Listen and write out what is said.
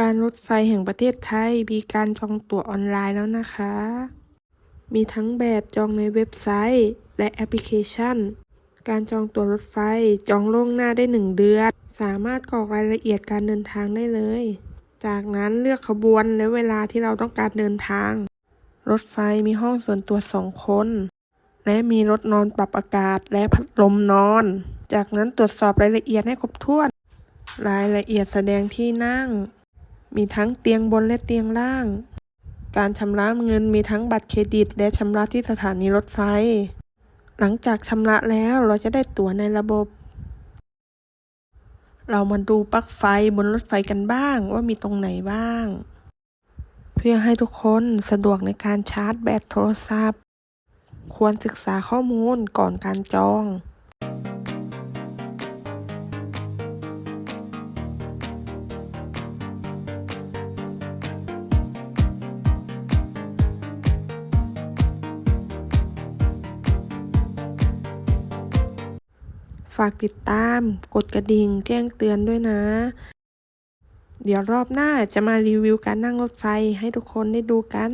การรถไฟแห่งประเทศไทยมีการจองตั๋วออนไลน์แล้วนะคะ มีทั้งแบบจองในเว็บไซต์และแอปพลิเคชัน การจองตั๋วรถไฟจองล่วงหน้าได้ 1 เดือน สามารถกรอกรายละเอียดการเดินทางได้เลย จากนั้นเลือกขบวนและเวลาที่เราต้องการเดินทาง รถไฟมีห้องส่วนตัวสองคน และมีรถนอนปรับอากาศและพัดลมนอน จากนั้นตรวจสอบรายละเอียดให้ครบถ้วน รายละเอียดแสดงที่นั่ง มีทั้งเตียงบนและเตียงล่าง การชำระเงินมีทั้งบัตรเครดิต และชำระที่สถานีรถไฟ หลังจากชำระแล้วเราจะได้ตั๋วในระบบ เรามาดูปลั๊กไฟบนรถไฟกันบ้างว่ามีตรงไหนบ้าง เพื่อให้ทุกคนสะดวกในการชาร์จแบตโทรศัพท์ ควรศึกษาข้อมูลก่อนการจอง ฝากติดตาม กดกระดิ่ง แจ้งเตือนด้วยนะ เดี๋ยวรอบหน้าจะมารีวิวการนั่งรถไฟให้ทุกคนได้ดูกัน